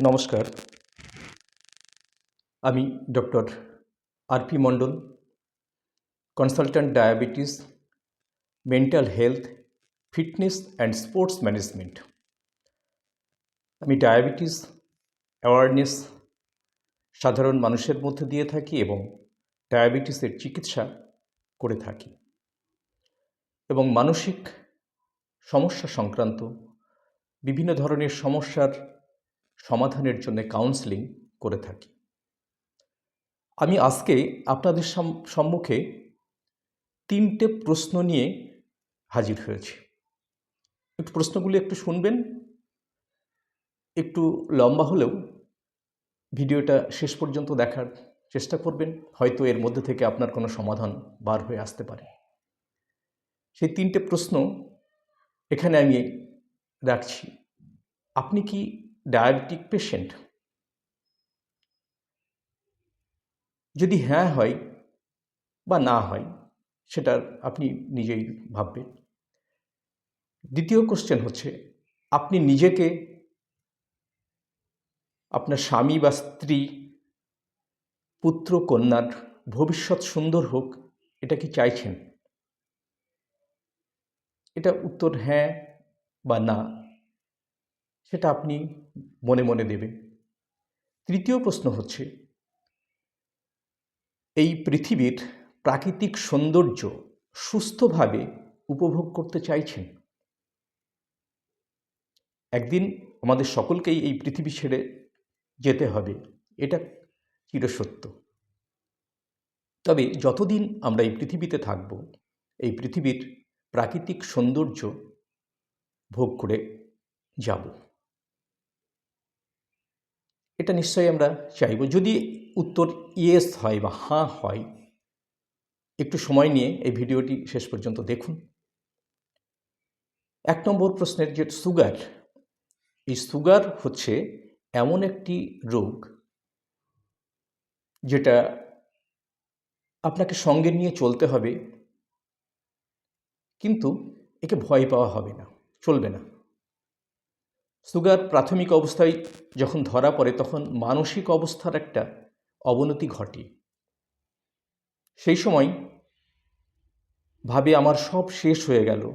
নমস্কার। আমি doctor RP Mondal consultant diabetes mental health fitness and sports management আমি diabetes awareness সাধারণ মানুষের মধ্যে দিয়ে থাকি এবং ডায়াবেটিসের চিকিৎসা করে থাকি। এবং মানসিক সমস্যা সংক্রান্ত বিভিন্ন ধরনের সমস্যার সমাধানের জন্য কাউন্সেলিং করে থাকি। আমি আজকে আপনাদের সম্মুখে তিনটে প্রশ্ন নিয়ে হাজির হয়েছি। একটু প্রশ্নগুলি একটু শুনবেন, একটু লম্বা হলেও ভিডিওটা শেষ পর্যন্ত দেখার চেষ্টা করবেন, হয়তো এর মধ্যে থেকে আপনার কোনো সমাধান বার হয়ে আসতে পারে। সেই তিনটে প্রশ্ন এখানে আমি রাখছি। আপনি কি ডায়াবেটিক পেশেন্ট যদি হ্যাঁ হয় বা না হয়, সেটা আপনি নিজেই ভাববেন। দ্বিতীয় কোশ্চেন হচ্ছে, আপনি নিজেকে আপনার স্বামী বা স্ত্রী, পুত্র, কন্যার ভবিষ্যৎ সুন্দর হোক, এটা কি চাইছেন? এটা উত্তর হ্যাঁ বা না। সেটা আপনি মনে মনে দেবেন তৃতীয় প্রশ্ন হচ্ছে, এই পৃথিবীর প্রাকৃতিক সৌন্দর্য সুস্থভাবে উপভোগ করতে চাইছেন? একদিন আমাদের সকলকেই এই পৃথিবী ছেড়ে যেতে হবে, এটা চিরসত্য। তবে যতদিন আমরা এই পৃথিবীতে থাকব, এই পৃথিবীর প্রাকৃতিক সৌন্দর্য ভোগ করে যাব। এটা নিশ্চয়ই আমরা চাইব। যদি উত্তর ইয়েস হয় বা হাঁ হয়, একটু সময় নিয়ে এই ভিডিওটি শেষ পর্যন্ত দেখুন। এক নম্বর প্রশ্নের যে সুগার, এই সুগার হচ্ছে এমন একটি রোগ যেটা আপনাকে সঙ্গে নিয়ে চলতে হবে, কিন্তু একে ভয় পাওয়া হবে না, চলবে না। সুগার প্রাথমিক অবস্থায় যখন ধরা পড়ে, তখন মানসিক অবস্থার একটা অবনতি ঘটে। সেই সময় ভাবে, আমার সব শেষ হয়ে গেল।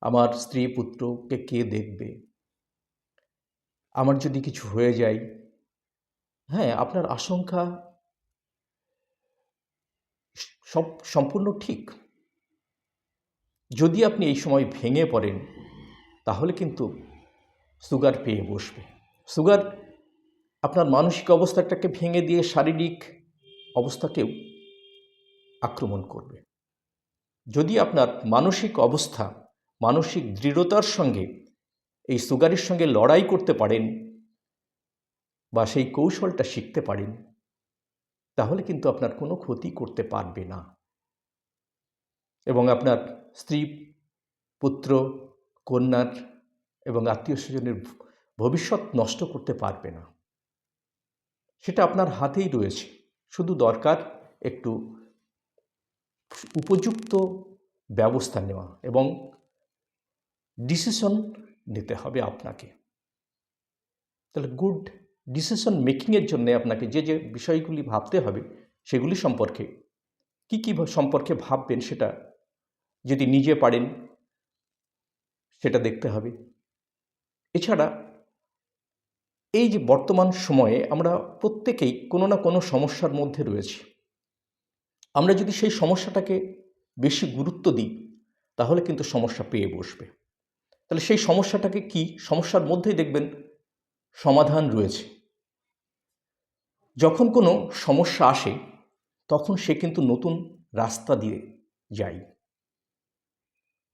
আমার স্ত্রী, পুত্রকে কে দেখবে? আমার যদি কিছু হয়ে যায়? হ্যাঁ আপনার আশঙ্কা সব সম্পূর্ণ ঠিক। যদি আপনি এই সময় ভেঙে পড়েন, তাহলে কিন্তু সুগার পেয়ে বসবে। সুগার, আপনার মানসিক অবস্থাটাকে ভেঙে দিয়ে শারীরিক অবস্থাকেও আক্রমণ করবে। যদি আপনার মানসিক অবস্থা, মানসিক দৃঢ়তার সঙ্গে এই সুগারের সঙ্গে লড়াই করতে পারেন বা সেই কৌশলটা শিখতে পারেন, তাহলে কিন্তু আপনার কোনো ক্ষতি করতে পারবে না। এবং আপনার স্ত্রী, পুত্র, কন্যার এবং আত্মীয় স্বজনের ভবিষ্যৎ নষ্ট করতে পারবে না। সেটা আপনার হাতেই রয়েছে। শুধু দরকার একটু উপযুক্ত ব্যবস্থা নেওয়া এবং ডিসিশন নিতে হবে আপনাকে। তাহলে গুড ডিসিশন মেকিংয়ের জন্য আপনাকে যে যে বিষয়গুলি ভাবতে হবে, সেগুলি সম্পর্কে কী কী সম্পর্কে ভাববেন সেটা যদি নিজে পারেন, সেটা দেখতে হবে। এছাড়া এই যে বর্তমান সময়ে আমরা প্রত্যেকেই কোনো না কোনো সমস্যার মধ্যে রয়েছি। আমরা যদি সেই সমস্যাটাকে বেশি গুরুত্ব দিই, তাহলে কিন্তু সমস্যা পেয়ে বসবে। তাহলে সেই সমস্যাটাকে কি? সমস্যার মধ্যেই দেখবেন সমাধান রয়েছে। যখন কোনো সমস্যা আসে, তখন সে কিন্তু নতুন রাস্তা দিয়ে যায়।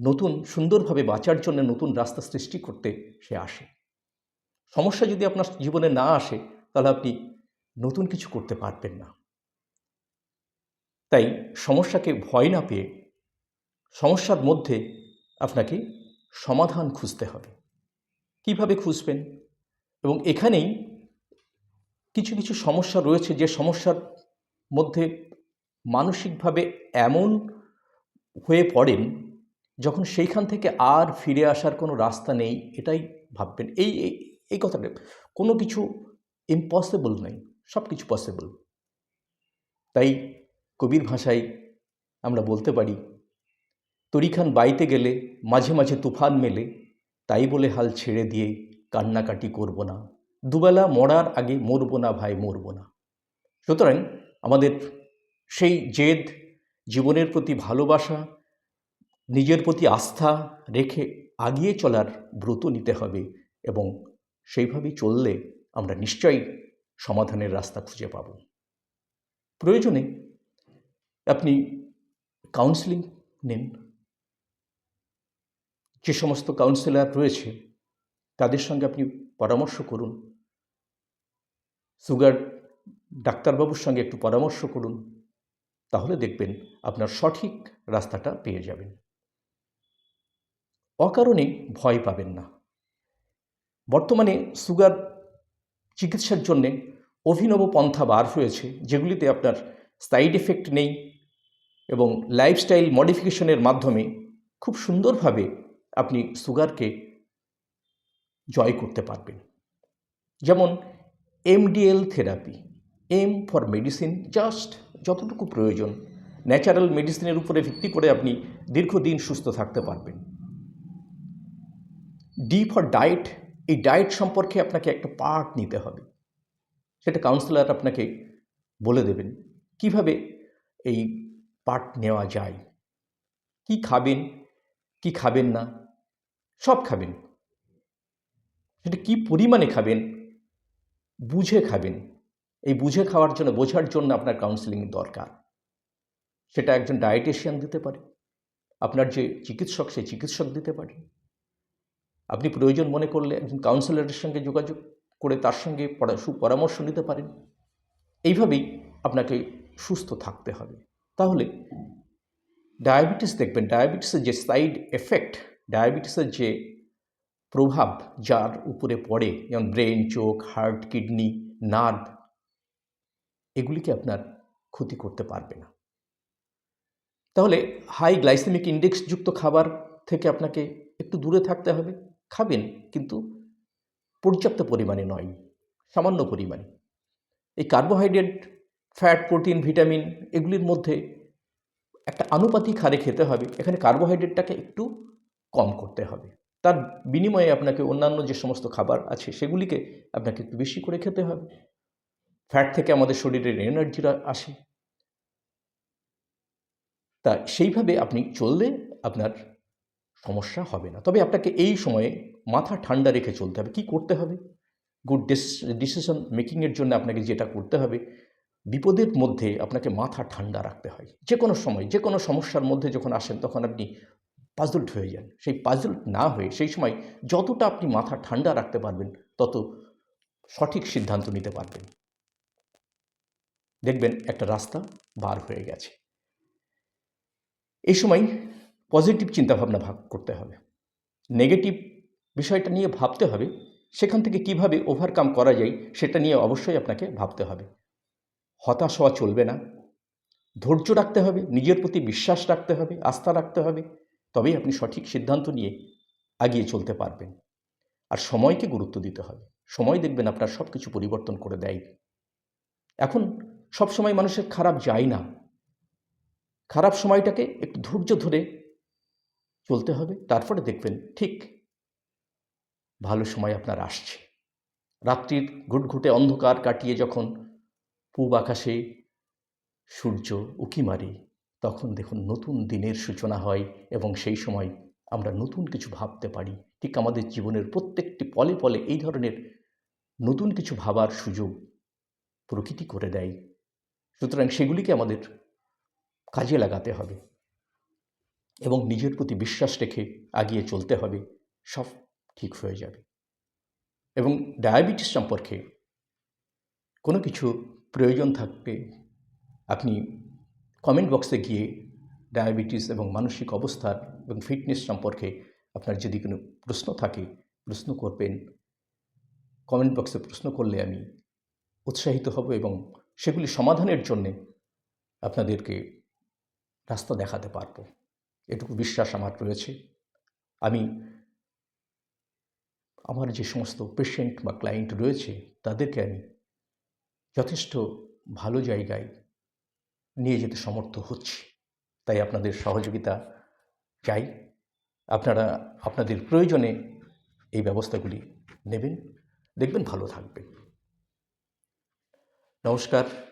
নতুন, সুন্দরভাবে বাঁচার জন্য নতুন রাস্তা সৃষ্টি করতে সে আসে। সমস্যা যদি আপনার জীবনে না আসে, তাহলে আপনি নতুন কিছু করতে পারবেন না। তাই সমস্যাকে ভয় না পেয়ে সমস্যার মধ্যে আপনাকে সমাধান খুঁজতে হবে। কীভাবে খুঁজবেন? এবং এখানেই কিছু কিছু সমস্যা রয়েছে যে সমস্যার মধ্যে মানসিকভাবে এমন হয়ে পড়েন যখন সেইখান থেকে আর ফিরে আসার কোনো রাস্তা নেই, এটাই ভাববেন। এই, এই- কথাটা, কোনো কিছু ইম্পসিবল নেই সব কিছু পসিবল তাই কবির ভাষায় আমরা বলতে পারি, তরিখান বাইতে গেলে, মাঝে মাঝে তুফান মেলে, তাই বলে হাল ছেড়ে দিয়ে কান্নাকাটি করব না। দুবেলা মরার আগে মরবো না ভাই, মরবো না। সুতরাং আমাদের সেই জেদ, জীবনের প্রতি ভালোবাসা নিজের প্রতি আস্থা রেখে আগিয়ে চলার ব্রত নিতে হবে এবং সেইভাবেই চললে আমরা নিশ্চয়ই সমাধানের রাস্তা খুঁজে পাব। প্রয়োজনে আপনি কাউন্সেলিং নিন। যে সমস্ত কাউন্সিলর রয়েছে, তাদের সঙ্গে আপনি পরামর্শ করুন। সুগার ডাক্তারবাবুর সঙ্গে একটু পরামর্শ করুন। তাহলে দেখবেন আপনার সঠিক রাস্তাটা পেয়ে যাবেন। অকারণে ভয় পাবেন না। বর্তমানে সুগার চিকিৎসার জন্যে অভিনব পন্থা বার হয়েছে, যেগুলিতে আপনার সাইড এফেক্ট নেই এবং লাইফস্টাইল মডিফিকেশনের মাধ্যমে খুব সুন্দরভাবে আপনি সুগারকে জয় করতে পারবেন। যেমন MDL therapy, M for medicine just যতটুকু প্রয়োজন। ন্যাচারাল মেডিসিনের উপরে ভিত্তি করে আপনি দীর্ঘদিন সুস্থ থাকতে পারবেন। ডি ফর ডায়েট এই ডায়েট সম্পর্কে আপনাকে একটা পার্ট নিতে হবে। সেটা কাউন্সিলর আপনাকে বলে দেবেন, কীভাবে এই পার্ট নেওয়া যায়? কি খাবেন কি খাবেন না? সব খাবেন। সেটা কি পরিমাণে খাবেন? বুঝে খাবেন। এই বুঝে খাওয়ার জন্য, বোঝার জন্য আপনার কাউন্সিলিং দরকার। সেটা একজন ডায়েটিশিয়ান দিতে পারে। আপনার যে চিকিৎসক সেই চিকিৎসক দিতে পারে। আপনি প্রয়োজন মনে করলে একজন কাউন্সিলরের সঙ্গে যোগাযোগ করে তার সঙ্গে পরা, সুপরামর্শ নিতে পারেন। এইভাবেই আপনাকে সুস্থ থাকতে হবে। তাহলে ডায়াবেটিস দেখবেন, ডায়াবেটিসের যে সাইড এফেক্ট, ডায়াবেটিসের যে প্রভাব যার উপরে পড়ে, যেমন ব্রেন, চোখ, হার্ট, কিডনি, নার্ভ, এগুলিকে আপনার ক্ষতি করতে পারবে না। তাহলে হাই গ্লাইসেমিক ইন্ডেক্সযুক্ত খাবার থেকে আপনাকে একটু দূরে থাকতে হবে। খাবেন, কিন্তু পর্যাপ্ত পরিমাণে নয়, সামান্য পরিমাণে। এই কার্বোহাইড্রেট ফ্যাট প্রোটিন ভিটামিন এগুলির মধ্যে একটা আনুপাতিক হারে খেতে হবে, এখানে কার্বোহাইড্রেটটাকে একটু কম করতে হবে। তার বিনিময়ে আপনাকে অন্যান্য যে সমস্ত খাবার আছে, সেগুলিকে আপনাকে একটু বেশি করে খেতে হবে। ফ্যাট থেকে আমাদের শরীরের এনার্জিটা আসে। তা সেইভাবে আপনি চললে আপনার সমস্যা হবে না। তবে আপনাকে এই সময়ে মাথা ঠান্ডা রেখে চলতে হবে। কি করতে হবে? গুড ডিসিশন মেকিংয়ের জন্য আপনাকে যেটা করতে হবে, বিপদের মধ্যে আপনাকে মাথা ঠান্ডা রাখতে হয়। যে কোনো সময় যে কোনো সমস্যার মধ্যে যখন আসেন, তখন আপনি পাজলড হয়ে যান। সেই পাজলড না হয়ে, সেই সময় যতটা আপনি মাথা ঠান্ডা রাখতে পারবেন, তত সঠিক সিদ্ধান্ত নিতে পারবেন। দেখবেন একটা রাস্তা বার হয়ে গেছে। এই সময় পজিটিভ চিন্তাভাবনা ভাগ করতে হবে। নেগেটিভ বিষয়টা নিয়ে ভাবতে হবে, সেখান থেকে কীভাবে ওভারকাম করা যায় সেটা নিয়ে অবশ্যই আপনাকে ভাবতে হবে। হতাশ হওয়া চলবে না। ধৈর্য রাখতে হবে, নিজের প্রতি বিশ্বাস রাখতে হবে, আস্থা রাখতে হবে, তবেই আপনি সঠিক সিদ্ধান্ত নিয়ে আগিয়ে চলতে পারবেন। আর সময়কে গুরুত্ব দিতে হবে। সময় দেখবেন আপনার সব কিছু পরিবর্তন করে দেয়। এখন সব সময় মানুষের খারাপ যায় না। খারাপ সময়টাকে একটু ধৈর্য ধরে চলতে হবে, তারপরে দেখবেন ঠিক ভালো সময় আপনার আসছে। রাত্রির ঘুটঘুটে অন্ধকার কাটিয়ে যখন পূব আকাশে সূর্য উকি মারে, তখন দেখুন নতুন দিনের সূচনা হয় এবং সেই সময় আমরা নতুন কিছু ভাবতে পারি। ঠিক আমাদের জীবনের প্রত্যেকটি পলে পলে এই ধরনের নতুন কিছু ভাবার সুযোগ প্রকৃতি করে দেয়। সুতরাং সেগুলিকে আমাদের কাজে লাগাতে হবে। এবং নিজের প্রতি বিশ্বাস রেখে আগিয়ে চলতে হবে, সব ঠিক হয়ে যাবে। এবং ডায়াবেটিস সম্পর্কে কোনো কিছু প্রয়োজন থাকবে আপনি কমেন্ট বক্সে গিয়ে ডায়াবেটিস এবং মানসিক অবস্থার এবং ফিটনেস সম্পর্কে আপনার যদি কোনো প্রশ্ন থাকে, প্রশ্ন করবেন কমেন্ট বক্সে প্রশ্ন করলে আমি উৎসাহিত হব এবং সেগুলি সমাধানের জন্যে আপনাদেরকে রাস্তা দেখাতে পারব। এটুকু বিশ্বাস আমার রয়েছে। আমি আমার যে সমস্ত পেশেন্ট বা ক্লায়েন্ট রয়েছে, তাদেরকে আমি যথেষ্ট ভালো জায়গায় নিয়ে যেতে সমর্থ হচ্ছি। তাই আপনাদের সহযোগিতা চাই। আপনারা, আপনাদের প্রয়োজনে এই ব্যবস্থাগুলি নেবেন। দেখবেন ভালো থাকবেন। নমস্কার।